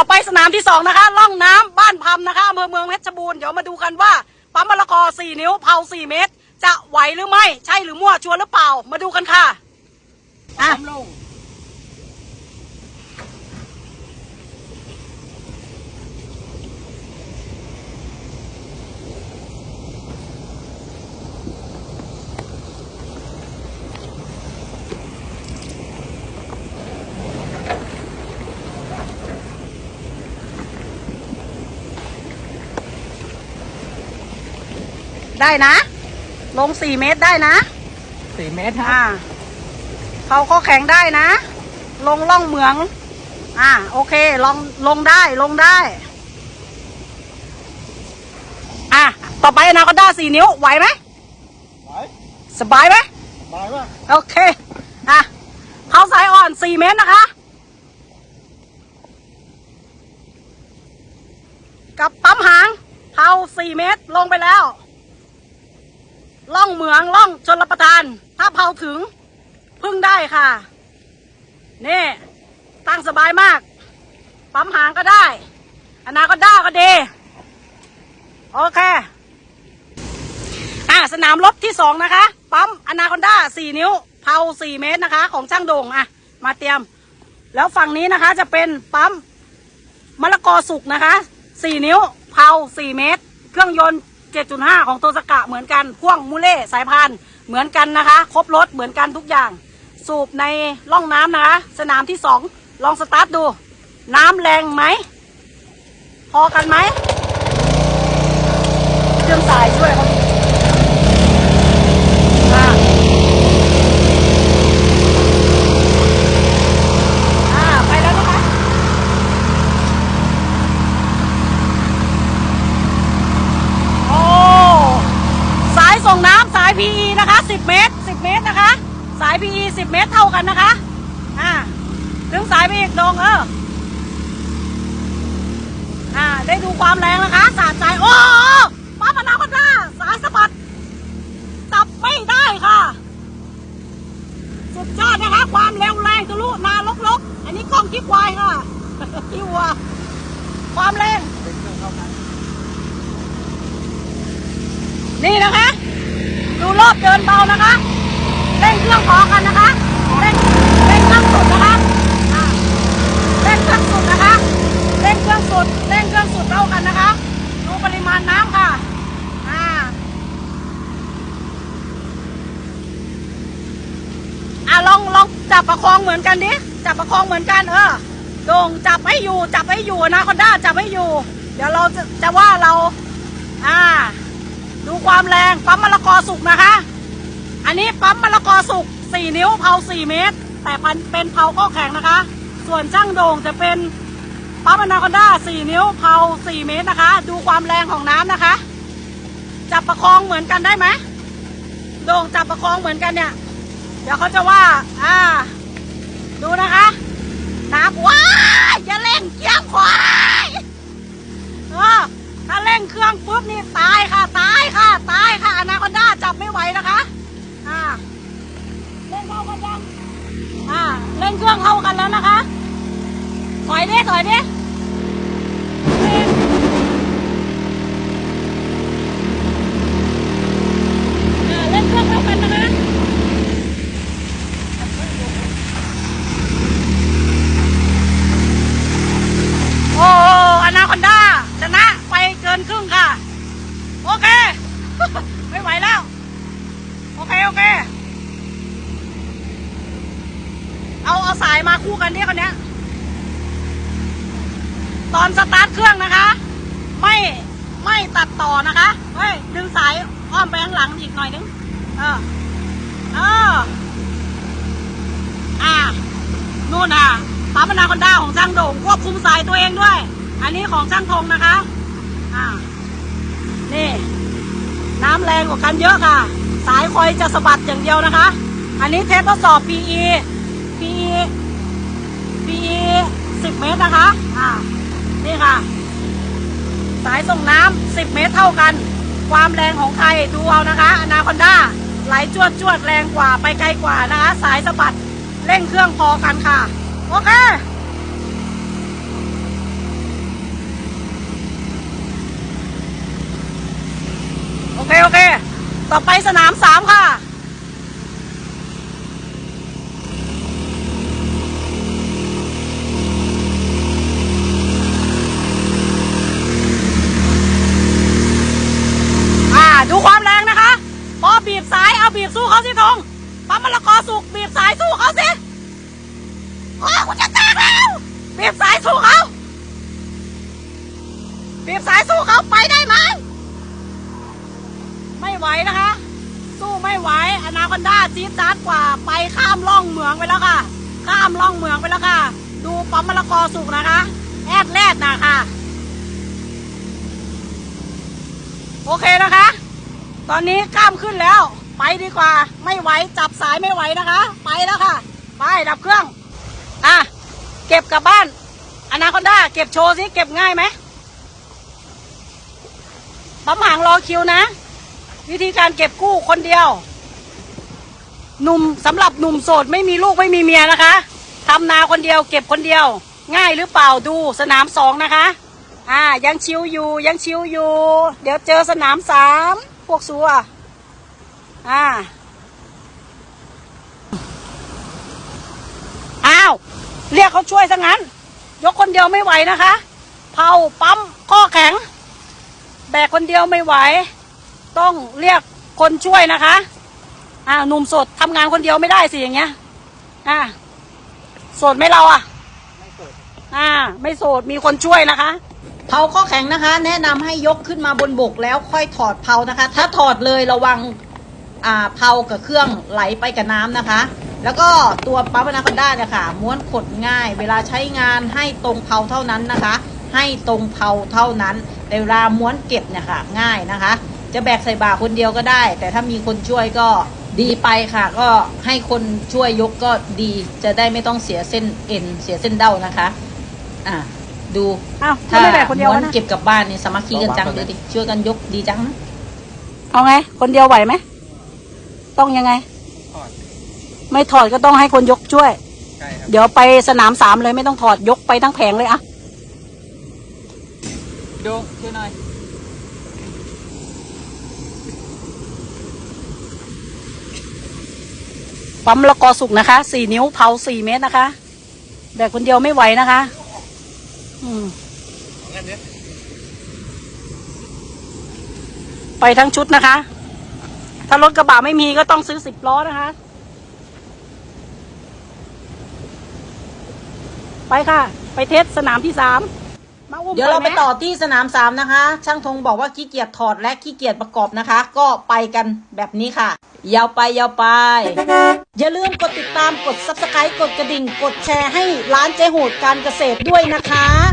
ต่อไปสนามที่สองนะคะล่องน้ำบ้านพำนะคะอำเภอเมืองเพชรบูรณ์เดี๋ยวมาดูกันว่าปั๊มมะละกอสี่นิ้วเผาสี่เมตร จะไหวหรือไม่ ใช่หรือมั่วชัวร์หรือเปล่า มาดูกันค่ะอะ ได้นะ ลงสี่เมตรได้นะสี่เมตรฮะอ่าเขาข้อแข็งได้นะ ลงล่องเหมือง อ่า โอเค ลองลงได้ลงได้ อะ ต่อไปอนาคอนด้าสี่นิ้ว ไหวไหมไหวสบายไหมบายว่าโอเค อะเขาสายอ่อนสี่เมตรนะคะ กับปั๊มหางเผาสี่เมตรลงไปแล้ว ล่องเหมืองล่องชนรับประทาน ถ้าเผาถึงพึ่งได้ค่ะนี่ตั้งสบายมาก ปั๊มหางก็ได้ อนาก็ด้าก็ดี โอเค อ่าสนามรบที่สองนะคะ ปั๊มอนาคอนด้าสี่นิ้ว เผาสี่เมตรนะคะ ของช่างโด่งอะ มาเตรียม แล้วฝั่งนี้นะคะจะเป็นปั๊มมะละกอสุกนะคะสี่นิ้ว เผาสี่เมตร เครื่องยนต์ เจ็ดจุดห้าของโตสกะเหมือนกันพ่วงมูเล่สายพานเหมือนกันนะคะ ครบรถเหมือนกันทุกอย่าง สูบในร่องน้ำนะคะ สนามที่สองลองสตาร์ทดู น้ำแรงไหม พอกันไหมเครื่องสายช่วยเขา อ่าอ่าไปแล้วนะคะ โอ้ สายส่งน้ำสาย PE นะคะ 10 เมตร 10 เมตรนะคะ สาย PE 10 เมตรเท่ากันนะคะ อ่า ถึงสายไปอีกดงเออ อ่า ได้ดูความแรงนะคะ สาดใจโอ้ป้าพนาคนหน้า สายสะบัด จับไม่ได้ค่ะ สุดยอดนะคะ ความเร็วแรงทะลุนาลกลกๆอันนี้กล้องคิดควายค่ะคิวัวความแรงนี่นะคะ ดูรอบเดินเบานะคะเร่งเครื่องพอกันนะคะเร่งเร่งเครื่องสุดนะคะเร่งเครื่องสุดนะคะเร่งเครื่องสุดเร่งเครื่องสุดเท่ากันนะคะ ดูปริมาณน้ำค่ะอ่าอะลองลองจับประคองเหมือนกันดิจับประคองเหมือนกันเออโด่งจับให้อยู่จับให้อยู่นะคอนด้าจับให้อยู่ เดี๋ยวเราจะจะว่าเรา อ่า ดูความแรงปั๊มมะละกอสุกนะคะ อันนี้ปั๊มมะละกอสุกสี่นิ้วเผาสี่เมตร แต่เป็นเป็นเผาข้อแข็งนะคะ ส่วนช่างโด่งจะเป็นปั๊มอนาคอนด้าสี่นิ้วเผาสี่เมตรนะคะ ดูความแรงของน้ำนะคะจับประคองเหมือนกันได้ไหมโด่งจับประคองเหมือนกันเนี่ย เดี๋ยวเขาจะว่า อ่า ดูนะคะน้ำว้ายอย่าเร่งเกียร์ขวายเออ ถ้าเร่งเครื่องปุ๊บนี่ตายค่ะ ตายค่ะ ตายค่ะอนาคอนด้าจับไม่ไหวนะคะอ่าเร่งเข้ากันยังอ่าเร่งเครื่องเข้ากันแล้วนะคะถอยดิถอยดิเร่งอ่าเร่งเครื่องเข้ากันนะคะ โอ้อนาคอนด้าชนะไปเกินครึ่งค่ะ โอเค ไม่ไหวแล้ว โอเอเอาเอาสายมาคู่กันดิคนเนี้ย ตอนสตาร์ทเครื่องนะคะ ไม่ไม่ตัดต่อนะคะเฮ้ยดึงสายอ้อมไปข้างหลังอีกหน่อยนึง เออ เออ อ่านู่นอะปั๊มอนาคอนด้าของช่างโด่งควบคุมสายตัวเองด้วย อันนี้ของช่างธงนะคะ อ่า นี่ น้ำแรงกว่ากันเยอะค่ะ สายคอยจะสะบัดอย่างเดียวนะคะ อันนี้เทสทดสอบ PE PE PE 10 เมตรนะคะ อ่า นี่ค่ะ สายส่งน้ำ10 เมตรเท่ากัน ความแรงของใครดูเอานะคะอนาคอนด้าไหลจวดจวดแรงกว่าไปไกลกว่านะคะ สายสะบัดเร่งเครื่องพอกันค่ะ โอเคโอเค โอเค ต่อไปสนามสามค่ะ อ่า ดูความแรงนะคะ พอบีบสายเอาบีบสู้เขาสิทงปั๊มมะละกอสุกบีบสายสู้เขาสิโอ้คุณจะแตกแล้วบีบสายสู้เขาบีบสายสู้เขาไปได้ไหม ไม่ไหวนะคะ สู้ไม่ไหวอนาคอนด้า จี๊ดจ๊าดกว่าไปข้ามล่องเหมืองไปแล้วค่ะ ข้ามล่องเหมืองไปแล้วค่ะ ดูปั๊มมะละกอสุกนะคะแอดแรดนะคะโอเคนะคะ ตอนนี้ข้ามขึ้นแล้ว ไปดีกว่า ไม่ไหวจับสายไม่ไหวนะคะ ไปแล้วค่ะ ไปดับเครื่อง อะ เก็บกลับบ้านอนาคอนด้าเก็บโชว์สิ เก็บง่ายไหมปั๊มหางรอคิวนะ วิธีการเก็บกู้คนเดียว หนุ่มสำหรับหนุ่มโสดไม่มีลูกไม่มีเมียนะคะทำนาคนเดียวเก็บคนเดียว ง่ายหรือเปล่าดูสนามสองนะคะ อ่ายังชิวอยู่ยังชิวอยู่ เดี๋ยวเจอสนามสามพวกสัวอ่าอ้าวเรียกเขาช่วยซะงั้น ยกคนเดียวไม่ไหวนะคะเผาปั๊มข้อแข็ง แบกคนเดียวไม่ไหว ต้องเรียกคนช่วยนะคะ อ่าหนุ่มโสดทำงานคนเดียวไม่ได้สิอย่างเงี้ย อ่าโสดไหมเราอะ ไม่เปิดอ่า ไม่โสดมีคนช่วยนะคะเผาข้อแข็งนะคะ แนะนำให้ยกขึ้นมาบนบกแล้วค่อยถอดเผานะคะ ถ้าถอดเลยระวังอ่าเผากับเครื่องไหลไปกับน้ำนะคะ แล้วก็ตัวปั๊มนาคอนด้าเนี่ยค่ะ ม้วนขดง่าย เวลาใช้งานให้ตรงเผาเท่านั้นนะคะ ให้ตรงเผาเท่านั้นแต่เวลาม้วนเก็บเนี่ยค่ะ ง่ายนะคะ จะแบกใส่บ่าคนเดียวก็ได้ แต่ถ้ามีคนช่วยก็ ดีไปค่ะ ก็ให้คนช่วยยกก็ดีจะได้ไม่ต้องเสียเส้นเอ็นเสียเส้นเด้านะคะ อ่าดูอ้าวถ้าไม่แบกคนเดียวม้วนนะเก็บกลับบ้านนี่สามัคคีกันจังเลยดิช่วยกันยกดีจังนะเอาไง คนเดียวไหวไหมต้องยังไง ถอดไม่ถอดก็ต้องให้คนยกช่วย ใช่ครับเดี๋ยวไปสนามสามเลยไม่ต้องถอดยกไปทั้งแผงเลยอะ ดูช่วยหน่อย ปั๊มละกอสุกนะคะสี่นิ้วเผาสี่เมตรนะคะ แบกคนเดียวไม่ไหวนะคะ อืมงั้นเนี้ยไปทั้งชุดนะคะ ถ้ารถกระบะไม่มีก็ต้องซื้อสิบล้อนะคะ ไปค่ะ ไปเทสสนามที่สามมาอุ้มเดี๋ยวเราก่ไปอนหมต่อที่สนามสามนะคะ ช่างธงบอกว่าขี้เกียจถอดและขี้เกียจประกอบนะคะ ก็ไปกันแบบนี้ค่ะ ยาวไปยาวไป อย่าลืมกดติดตามกด subscribe กดกระดิ่ง กดแชร์ให้ร้านเจโหดการเกษตรด้วยนะคะ